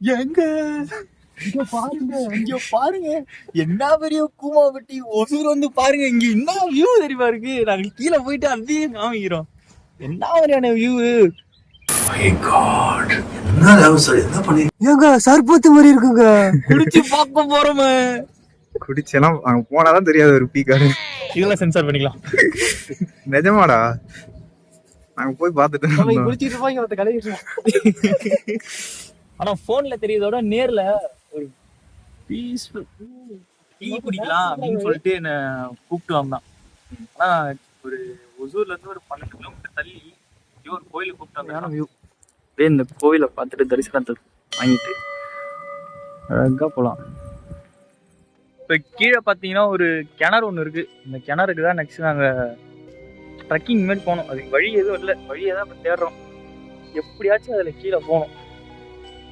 எங்க? இங்க பாருங்க இங்க பாருங்க. என்ன பெரிய கூமா வெட்டி ஒசூர் வந்து பாருங்க. இங்க என்ன வியூ தெரியுமா இருக்கு? நாங்க கீழே போயிட்டு அதையும் காமிக்கிறோம். என்ன மாதிரியான வியூ என்ன சார் என்ன பண்ணி ஏங்க சர்பத்து மாதிரி இருக்குங்க. குடிச்சு பார்க்க போறோமே. குடிச்செல்லாம் அங்க போனாதான் தெரியாது ஒரு பீக்காரு இதெல்லாம் சென்சார் பண்ணிக்கலாம். நிஜமாடா? நாங்க போய் பார்த்துட்டு இருப்பாங்க மத்த கலையிட்டு ஆனா போன்ல தெரியறதோட நேர்ல ஒரு பீஸ்ஃபுல் டீ குடிக்கலாம் அப்படின்னு சொல்லிட்டு என்ன கூப்பிட்டு வந்தான். ஆனா ஒரு ஒசூர்ல இருந்து ஒரு பன்னெண்டு கிலோமீட்டர் தள்ளி இங்க ஒரு கோயிலுக்கு கூப்பிட்டு வந்தான. வியூ அப்படியே இந்த கோவிலை பார்த்துட்டு தரிசனத்தை வாங்கிட்டு அழகா போலாம். இப்போ கீழே பார்த்தீங்கன்னா ஒரு கிணறு ஒன்று இருக்கு. இந்த கிணறுக்கு தான் நெக்ஸ்ட் நாங்கள் ட்ரக்கிங் மாதிரி போனோம். அதுக்கு வழி எதுவும் இல்லை. வழியை தான் இப்போ தேடுறோம். எப்படியாச்சும் அதில் கீழே போகணும்.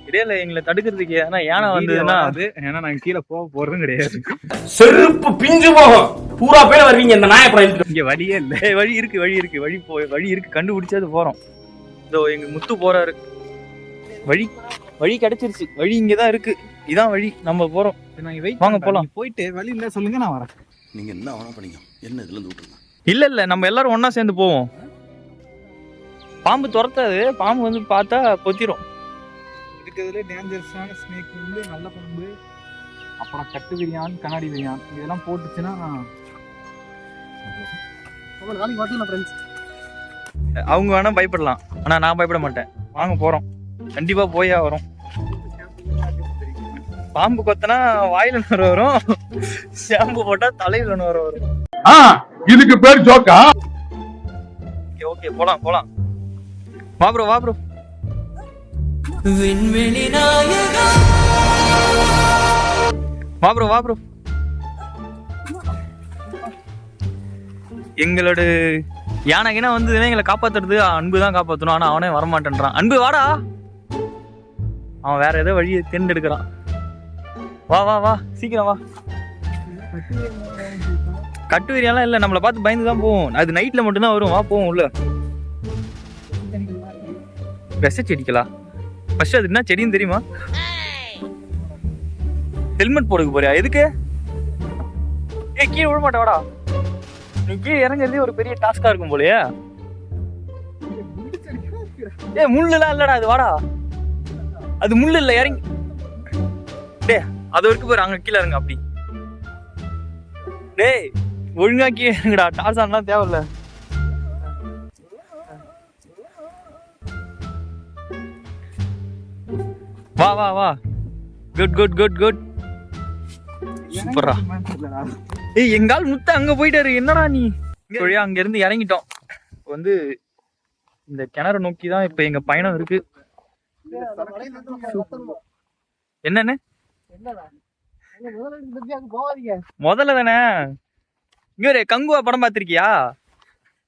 இடையில எங்களை தடுக்கிறதுக்கு ஏன்னா யானை வந்ததுன்னா அது ஏன்னா நாங்க கீழே போக போறதும் கிடையாது. செருப்பு பிஞ்சு போகும். பூரா பேர் வருவீங்க இந்த நாயப்படம் இங்க வழியே இல்ல. வழி இருக்கு வழி இருக்கு வழி போ வழி இருக்கு. கண்டுபிடிச்சாது போறோம். இதோ எங்க முத்து போறாரு. வழி வழி கிடைச்சிருச்சு. வழி இங்கதான் இருக்கு. இதான் வழி. நம்ம போறோம். வாங்க போலாம். போயிட்டு வழி இல்ல சொல்லுங்க நான் வரேன். நீங்க என்ன வேணா பண்ணீங்க என்ன இதுல இருந்து விட்டுருங்க? இல்ல இல்ல. நம்ம எல்லாரும் ஒண்ணா சேர்ந்து போவோம். பாம்பு துரத்தாது. பாம்பு வந்து பார்த்தா பொத்திரும் இருக்கிறதுல டேஞ்சரஸான ஸ்னேக் வந்து நல்ல பாம்பு அப்புறம் கட்டு விரியான் கண்ணாடி விரியான் இதெல்லாம் போட்டுச்சுன்னா நாளைக்கு வரலாம் ஃப்ரெண்ட்ஸ் அவங்க வேணா பயப்படலாம். ஆனா நான் பயப்பட மாட்டேன். வாங்க போறோம். கண்டிப்பா போயா வரும். பாம்பு கொத்தனா வாயில நுர வரும். ஷாம்பு போட்டா தலையில நுர வரும். இதுக்கு பேர் ஜோக்கா? ஓகே ஓகே போலாம் போலாம். வா ப்ரோ வா ப்ரோ வா ப்ரோ வா ப்ரோ எங்களோட யானைக்குனா வந்து எங்களை காப்பாத்துறது அன்பு தான் காப்பாத்தணும். ஆனா அவனே வரமாட்டேன்றான். அன்பு வாடா. அவன் வேற ஏதோ வழியை தேர்ந்தெடுக்கிறான். வா வா வா. சீக்கிரம் வா. கட்டுவீரியெல்லாம் இல்லை. நம்மளை பார்த்து பயந்து தான் போவோம். அது நைட்டில் மட்டும்தான் வரும். வா போவோம் உள்ள விஷ செடிக்கலாம் ஃபர்ஸ்ட் அது என்ன செடின்னு தெரியுமா? ஹெல்மெட் போடுக்க போறியா? எதுக்கு? ஏய் கீழே விட மாட்டா வாடா. நீ கீழே இறங்குறதே ஒரு பெரிய டாஸ்கா இருக்கும் போலயே. ஏய் முள்ளுலாம் இல்லடா அது வாடா. அது முள்ளு இல்ல இறங்கி. டேய் அது வரைக்கும் போய் அங்க கீழே இறங்க அப்படி. டேய் ஒழுங்கா கீழே இறங்குடா. டார்சான்லாம் தேவையில்ல. வா வா வா. குட் குட் குட் குட் சூப்பரா ஏய் எங்கால் முத்த அங்க போயிட்டாரு. என்னடா நீ? வழியா அங்க இருந்து இறங்கிட்டோம். இப்ப வந்து இந்த கிணறு நோக்கி தான் இப்ப எங்க பயணம் இருக்கு. என்னன்னு? முதல்ல தானே? இங்க ஒரு கங்குவா படம் பார்த்திருக்கியா?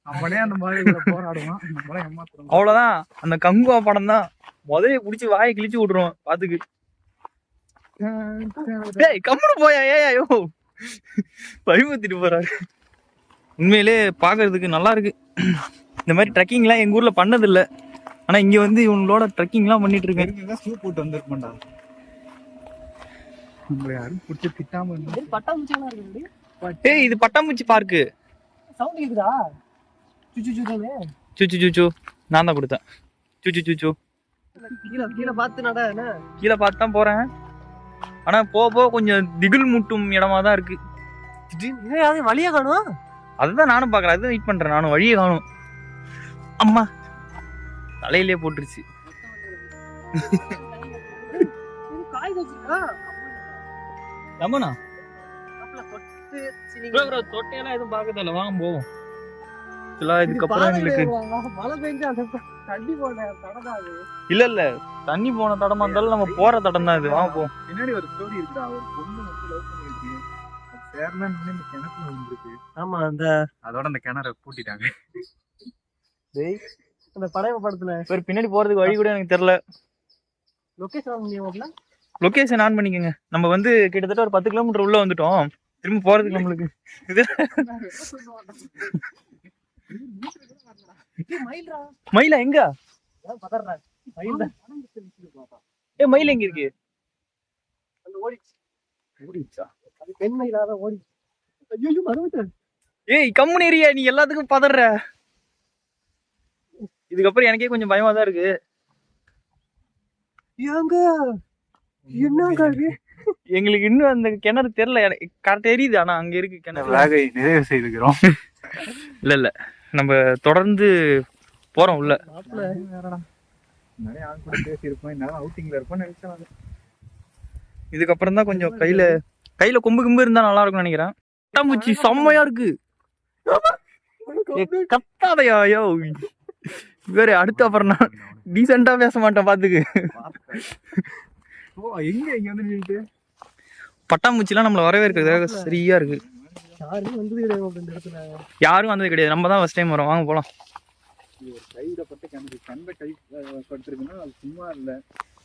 நம்மளே அந்த மாதிரி போராடுவான். நம்மளே ஏமாத்துறோம் அவ்வளவுதான். அந்த கங்குவா படம் தான் முதல்ல புடிச்சு வாயை கிழிச்சு விட்டுருவோம் பாத்துக்கு. டேய் கம்முனு போயா ஏயா யோ. பயமுத்திட்டு போறாரு. உண்மையிலே பாக்குறதுக்கு நல்லா இருக்கு. இந்த மாதிரி ட்ரெக்கிங்லாம் எங்க ஊர்ல பண்ணது இல்ல ஆனா இங்க வந்து இவங்களோட ட்ரெக்கிங்லாம் பண்ணிட்டு இருக்கேன் ஷூ போட்டு நம்மள யாரும் பிடிச்சி திட்டாம இருக்கு ஏய் இது பட்டாம்பூச்சி பார்க்கு சவுண்ட் கேக்குதா? சுச்சு சுச்சு நான் தான் கொடுத்தேன். சுச்சு சுச்சு கீழே கீழே பார்த்து நட என்ன? கீழே பார்த்து தான் போறேன். ஆனா போக போக கொஞ்சம் திகில் மூட்டும் இடமா தான் இருக்கு. திடீர்னு அது வழியா காணும்? அதுதான் நானும் பாக்குறேன் அதுதான் வெயிட் பண்றேன். நானும் வழியை காணும். அம்மா தலையிலே போட்டுருச்சு. தொட்டையெல்லாம் எதுவும் பார்க்கறது இல்லை வாங்க போவோம். ஆக்சுவலாக இதுக்கப்புறம் எங்களுக்கு மழை பெஞ்சு தண்ணி போன தடதா அது. இல்ல இல்ல. தண்ணி போன தடமா இருந்தாலும் நம்ம போற தடம் தான் இது. வாங்க போவோம் பின்னாடி ஒரு ஸ்டோரி இருக்குடா. ஒரு பொண்ணு வந்து லவ் பண்ணிருக்கு நின்னு இந்த கிணத்துல விழுந்திருக்கு. ஆமா அந்த அதோட அந்த கிணற பூட்டிட்டாங்க. அந்த பழைய படத்துல. வேற பின்னாடி போறதுக்கு வழி கூட எனக்கு தெரியல. லொகேஷன் முடியுமாப்ல லொகேஷன் ஆன் பண்ணிக்கோங்க. நம்ம வந்து கிட்டத்தட்ட ஒரு பத்து கிலோமீட்டர் உள்ள வந்துட்டோம். திரும்ப போறதுக்கு நம்மளுக்கு. இது மயிலா எங்க? ஏ மயில் எங்க இருக்கு? ஏய் கம்முனு ஏரியா நீ எல்லாத்துக்கும் பதற இதுக்கப்புறம் எனக்கே கொஞ்சம் பயமா தான் இருக்கு. ஏங்க? என்னங்க எங்களுக்கு இன்னும் அந்த கிணறு தெரியல. கரெக்ட் தெரியுது ஆனா அங்க இருக்கு கிணறு. நிறைவு செய்துக்கிறோம். இல்ல இல்ல. நம்ம தொடர்ந்து போறோம் உள்ள. இதுக்கப்புறம் தான் கொஞ்சம் கையில கையில கொம்பு கிம்பு இருந்தா நல்லா இருக்கும்னு நினைக்கிறேன். பட்டாம்பூச்சி செம்மையா இருக்கு. கத்தாதயா யோ. வேற அடுத்து அப்புறம் நான் டீசெண்டா பேச மாட்டேன் பாத்துக்கு. ஓ எங்க இங்க வந்து நின்னுட்டு? பட்டாம்பூச்சிலாம் நம்மள வரவேற்கிறதுக்காக சரியா இருக்கு. யாருமே வந்தது கிடையாது இந்த இடத்துல. யாரும் வந்தது கிடையாது. நம்ம தான் ஃபர்ஸ்ட் டைம் வரோம். வாங்க போலாம். இது ஒரு கைவிடப்பட்ட கிணறு கண்ட கை பட்டிருக்குன்னா அது சும்மா இல்ல.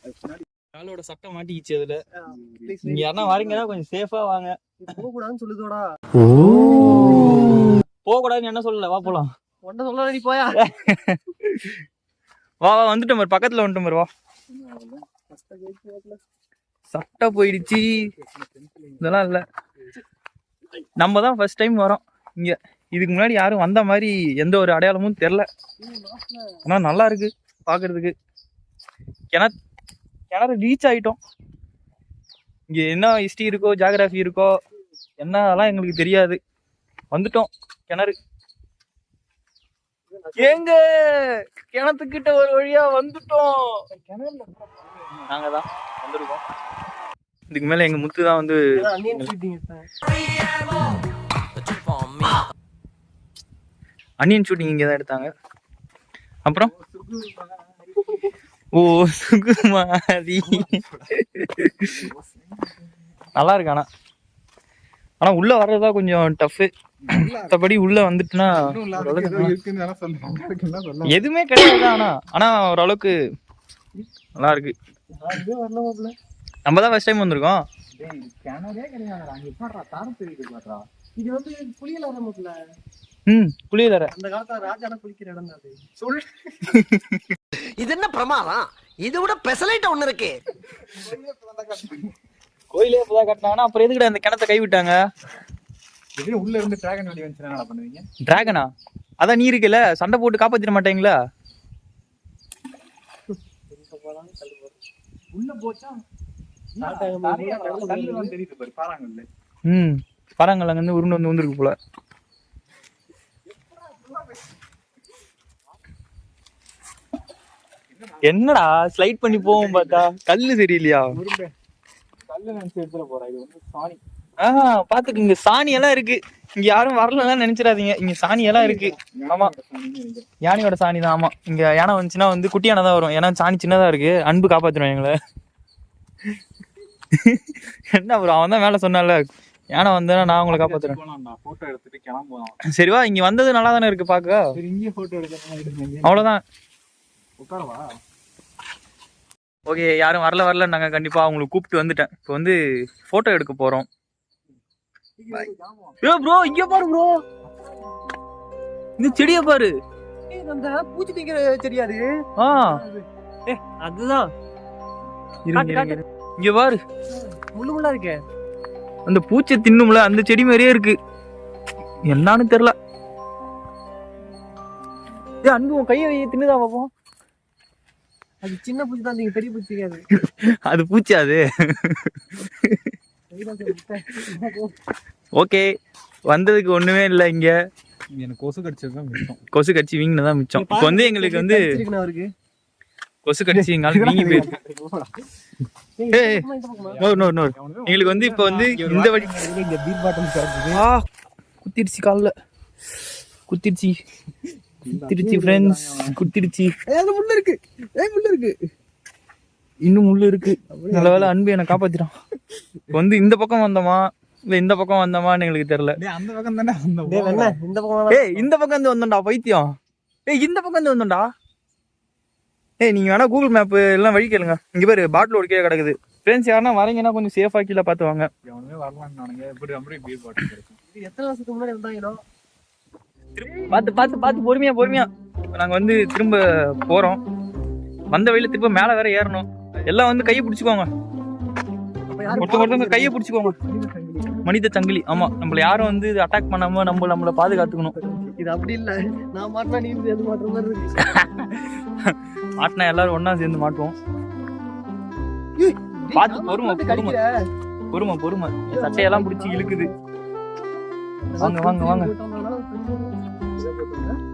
அது பின்னாடி காலோட சட்டை மாட்டிக்கிச்சு அதுல. நீங்க யாருன்னா வரீங்கன்னா கொஞ்சம் சேஃபா வாங்க. போக கூடாதுன்னு சொல்லுதோடா. போக கூடாதுன்னு என்ன சொல்லல? வா போலாம். ஒன்ன சொல்ல நீ போயா? வா வா வந்துட்டோம் பாரு. பக்கத்துல வந்துட்டோம் பாரு வா. சட்டை போயிடுச்சு. இதெல்லாம் இல்ல. நம்ம தான் ஃபர்ஸ்ட் டைம் வரோம். இங்கே இதுக்கு முன்னாடி யாரும் வந்த மாதிரி எந்த ஒரு அடையாளமும் தெரில ஆனால் நல்லா இருக்கு பார்க்கறதுக்கு கிணத் கிணறு ரீச் ஆயிட்டோம். இங்கே என்ன ஹிஸ்ட்ரி இருக்கோ ஜியாகிரபி இருக்கோ என்ன அதெல்லாம் எங்களுக்கு தெரியாது. வந்துட்டோம் கிணறு. எங்க? கிணத்துக்கிட்ட ஒரு வழியா வந்துட்டோம். நாங்க தான் வந்திருக்கோம். இதுக்கு மேல எங்க முத்து தான் வந்து அனியன் ஷூட்டிங் இங்கே தான் எடுத்தாங்க. அப்புறம்? ஓ சுகுமாரி நல்லா இருக்கு ஆனா. ஆனா உள்ள வர்றதா கொஞ்சம் டஃப் மற்றபடி உள்ள வந்துட்டுனா எதுவுமே கிடையாது ஆனா. ஆனா ஓரளவுக்கு நல்லா இருக்கு. நம்ம தான் ஃபர்ஸ்ட் டைம் வந்திருக்கோம். இது கிணறே கிடையாதுடா. அங்க எப்படிடா தாரம் தெரியுது பாருடா. இது வந்து புளியல ம் புளியதர அந்த காலத்துல ராஜான குளிக்கிற இடம் தான் அது. சொல் இது என்ன பிரமாதம்? இது விட பெசலைட் ஒண்ணு இருக்கு. கோயிலே இப்பதான் கட்டினாங்கன்னா அப்புறம் எதுக்குடா இந்த கிணத்தை கை விட்டாங்க? திடீர்னு உள்ள இருந்து டிராகன் வெளிய வந்துச்சுன்னா என்ன பண்ணுவீங்க? டிராகனா அதான் நீ இருக்குல்ல சண்டை போட்டு காப்பாத்திட மாட்டீங்களா? உள்ள போச்சா? ம் பாறாங்கல்ல அங்கேருந்து உருண்டு வந்து வந்துருக்கு போல. என்னடா ஸ்லைட் பண்ணி போவோம் பார்த்தா? கல்லு சரியில்லையா? முருங்க கல்லு நினைச்சு எடுத்துட போறா இது வந்து சாணி. ஆஹா பாத்துக்கு இங்க சாணி எல்லாம் இருக்கு. இங்க யாரும் வரலாம் நினைச்சிடாதீங்க. இங்க சாணி எல்லாம் இருக்கு. ஆமா. யானையோட சாணி தான் ஆமா. இங்க யானை வந்துச்சுன்னா வந்து குட்டி யானை தான் வரும். ஏன்னா சாணி சின்னதா இருக்கு. அன்பு காப்பாத்திரும் எங்களை. என்ன ப்ரோ அவன் தான் மேல சொன்னால யானை வந்தா நான் உங்களை காப்பாத்துறேன். சரிவா இங்க வந்தது நல்லா தானே இருக்கு பாக்க? அவ்வளவுதான். ஓகே யாரும் வரல வரல நாங்க கண்டிப்பா அவங்களுக்கு கூப்பிட்டு வந்துட்டேன். இப்போ வந்து போட்டோ எடுக்க போறோம். ஏ ப்ரோ இங்க பாரு ப்ரோ இந்த செடிய பாரு. அந்த பூச்சி திங்கிற தெரியாது ஆ. அதுதான். காட்டு, இருங்க. இங்க பாரு. முள்ளு முள்ளா இருக்கே. அந்த பூச்சை தின்னும்ல அந்த செடி மாதிரியே இருக்கு. என்னன்னு தெரியல. ஏ அன்பு உன் கையை தின்னுதா பாப்போம். அது சின்ன பூச்சி தான் பெரிய பூச்சி தெரியாது. அது பூச்சி அது. ஓகே. வந்ததுக்கு ஒண்ணுமே இல்லை இங்க. எனக்கு கொசு கடிச்சது தான் மிச்சம். கொசு கடிச்சு வீங்கினதான் மிச்சம். இப்போ வந்து எங்களுக்கு வந்து கொசு கடிச்சு எங்கால வீங்கி போயிருக்கு. ஏய், ஏய், இந்த பக்கமா, இந்த பக்கமா. நோ நோ நோ எங்களுக்கு வந்து இப்போ வந்து இந்த வழி இந்த பீர் கிடக்குது ஆ குத்திருச்சு கால்ல. குத்திருச்சு. குத்திருச்சு ஃப்ரெண்ட்ஸ் அது முள்ளு இருக்கு. ஏய் முள்ளு இருக்கு. இன்னும் முள்ளு இருக்கு. நல்ல வேளை அன்பு என்னை காப்பாத்திட்டான். இப்போ வந்து இந்த பக்கம் வந்தோமா? இல்ல இந்த பக்கம் வந்தோமான்னு எங்களுக்கு தெரியல. டேய் அந்த பக்கம் தானே இந்த பக்கம் ஏய் இந்த பக்கம் இருந்து வந்தோம்டா பைத்தியம். ஏய் இந்த பக்கம் இருந்து வந்தோம்டா. ஏய் நீங்க வேணா கூகுள் மேப் எல்லாம் வழி கேளுங்க. இங்க பாரு பாட்டில் ஒரு கீழே கிடக்குது. ஃப்ரெண்ட்ஸ் யாருன்னா வரீங்கன்னா கொஞ்சம் சேஃபா கீழே பார்த்து வாங்க. இது எத்தனை வருஷத்துக்கு முன்னாடி இருந்தாங்களோ பார்த்து பார்த்து பார்த்து பொறுமையா பொறுமையா. நாங்க வந்து திரும்ப போறோம். வந்த வழியில திரும்ப மேல வேற ஏறணும். எல்லாம் வந்து கையை பிடிச்சிக்கோங்க. அப்ப யாரு ஒருத்தவங்க ஒருத்தவங்க கையை பிடிச்சிக்கோங்க. மனித சங்கிலி. ஆமா நம்மள யாரும் வந்து அட்டாக் பண்ணாம நம்ம நம்மள பாதுகாத்துக்கணும். இது அப்படி இல்ல. நான் மாட்டினா நீ எது மாட்டுற மாதிரி இருக்கு. மாட்டினா எல்லாரும் ஒண்ணா சேர்ந்து மாட்டுவோம். ஏய், பார்த்து பொறுமை, பொறுமை. பொறுமை பொறுமை. சட்டையெல்லாம் பிடிச்சி இழுக்குது. வாங்க, வாங்க, வாங்க.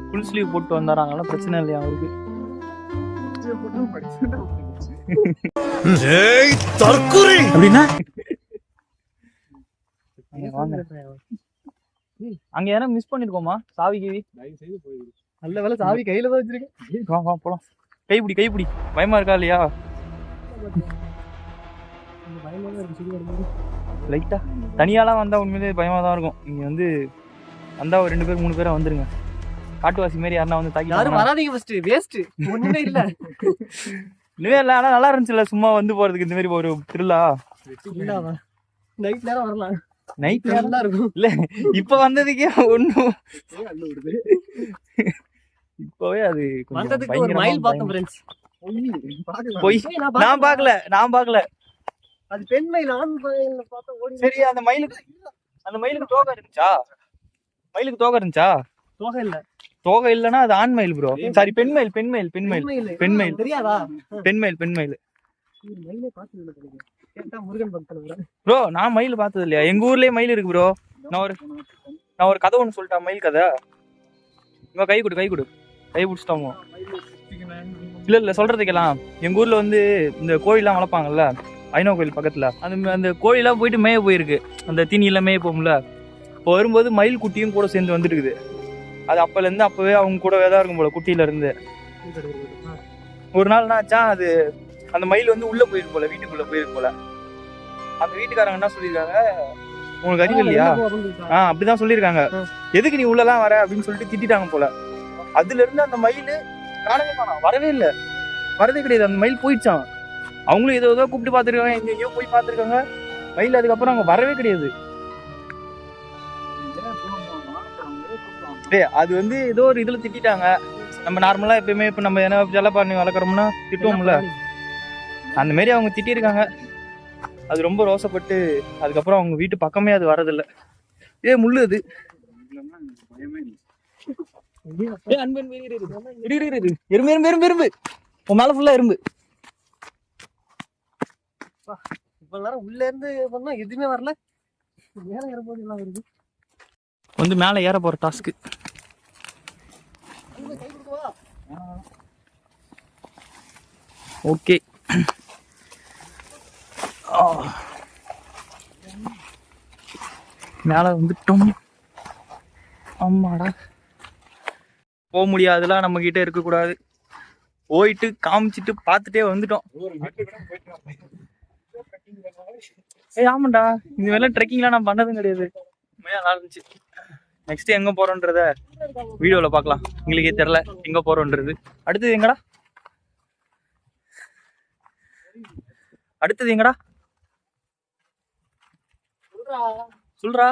ஃபுல் ஸ்லீவ் போட்டு வந்தாராங்களா பிரச்சனை. இல்லையா அவருக்கு? அப்படின்னா? அங்க யாரா மிஸ் பண்ணிருக்கோமா? சாவி கிவி? நல்ல வேலை சாவி கையில தான் வச்சிருக்கேன். வா வா போலாம். கைப்பிடி கைப்பிடி. பயமா இருக்கா இல்லையா? தான் லைட்டா தனியாலாம் வந்தா உண்மையிலேயே பயமா தான் இருக்கும். நீங்க வந்து வந்தா ஒரு ரெண்டு பேர் மூணு பேரா வந்துருங்க. காட்டுவாசி மாதிரி யாருன்னா வந்து தாக்கி யாரும் வராதீங்க ஃபர்ஸ்ட் வேஸ்ட் ஒண்ணுமே இல்ல. இன்னுமே இல்லை ஆனா நல்லா இருந்துச்சுல்ல சும்மா வந்து போறதுக்கு இந்த மாதிரி ஒரு திருவிழா நைட் நேரம் வரலாம். நைட் நல்லா இருக்கும். இல்ல இப்ப வந்ததுக்கே ஒண்ணும் இப்பவே அது வந்ததுக்கு ஒரு மயில் பார்த்தோம். ஃப்ரெண்ட்ஸ் பொய் நான் பார்க்கல நான் பார்க்கல. அது பெண் மயில் ஆண் மயில்ல பார்த்தா ஓடி சரி அந்த மயிலுக்கு அந்த மயிலுக்கு தோகை இருந்துச்சா? மயிலுக்கு தோகை இருந்துச்சா? தோகை இல்ல. தோகை இல்லைன்னா அது ஆண் மயில் ப்ரோ சாரி பெண் மயில் பெண் மயில் பெண் மயில் பெண் மயில். தெரியாதா? பெண் மயில் பெண் மயில் ப்ரோ நான் மயில் பார்த்தது இல்லையா? எங்க ஊர்லயே மயில் இருக்கு ப்ரோ நான் ஒரு நான் ஒரு கதை ஒன்று சொல்லிட்டேன் மயில் கதை? இங்க கை கொடு கை கொடு. கை பிடிச்சிட்டோமோ? இல்ல இல்ல சொல்றதுக்கெல்லாம் எங்க ஊர்ல வந்து இந்த கோழிலாம் வளர்ப்பாங்கல்ல ஐநோ கோயில் பக்கத்துல அந்த அந்த கோழிலாம் போயிட்டு மேய போயிருக்கு. அந்த தீனியெல்லாம் மேய போகும்ல. இப்போ வரும்போது மயில் குட்டியும் கூட சேர்ந்து வந்துருக்குது. அது அப்பல இருந்து அப்பவே அவங்க கூடவே தான் இருக்கும் போல குட்டியில இருந்து ஒரு நாள் ஆச்சா அது அந்த மயில் வந்து உள்ள போயிருக்கு போல வீட்டுக்குள்ள போயிருக்கு போல. அந்த வீட்டுக்காரங்க என்ன சொல்லியிருக்காங்க? உங்களுக்கு அறிவு இல்லையா? ஆ அப்படிதான் சொல்லியிருக்காங்க. எதுக்கு நீ உள்ளலாம் வர? அப்படின்னு சொல்லிட்டு திட்டிட்டாங்க போல. அதுல இருந்து அந்த மயில் காணவே காணோம். வரவே இல்லை. வரதே கிடையாது. அந்த மயில் போயிடுச்சான் அவங்களும் ஏதோ ஏதோ கூப்பிட்டு பார்த்துருக்காங்க. எங்கேயோ போய் பார்த்துருக்காங்க. மயில் அதுக்கப்புறம் அவங்க வரவே கிடையாது. டேய் அது வந்து ஏதோ ஒரு இதில் திட்டிட்டாங்க. நம்ம நார்மலாக எப்பயுமே இப்போ நம்ம என்ன ஜலப்பாணி வளர்க்குறோம்னா திட்டுவோம்ல. அந்த மாரி அவங்க திட்டியிருக்காங்க அது ரொம்ப ரோசப்பட்டு அதுக்கப்புறம் அவங்க வீட்டு பக்கமே அது வரதில்லை. ஏ முள்ளு அது. அன்பு அன்பு இரு, இரு, இரு. இரு, இரு, இரு. எறும்பு எறும்பு எறும்பு எறும்பு. உன் மேல ஃபுல்லா எறும்பு. இவ்வளவு நேரம் உள்ள இருந்து பண்ணா எதுவுமே வரல. மேல ஏறும்போது எல்லாம் வருது? வந்து மேல ஏற போற டாஸ்க்கு ஓகே. மேல வந்துட்டோம். ஆமாடா போக முடியாதுலாம் நம்ம கிட்ட இருக்க கூடாது போயிட்டு காமிச்சிட்டு பார்த்துட்டே வந்துட்டோம். ஏய் ஆமாண்டா. இந்த மாதிரிலாம் ட்ரெக்கிங்லாம் நான் பண்ணதும் கிடையாது. நல்லா இருந்துச்சு நெக்ஸ்ட் எங்க போறோன்றத வீடியோல பார்க்கலாம். எங்களுக்கே தெரியல எங்க போறோன்றது. அடுத்தது எங்கடா? அடுத்தது எங்கடா? சொல்றா.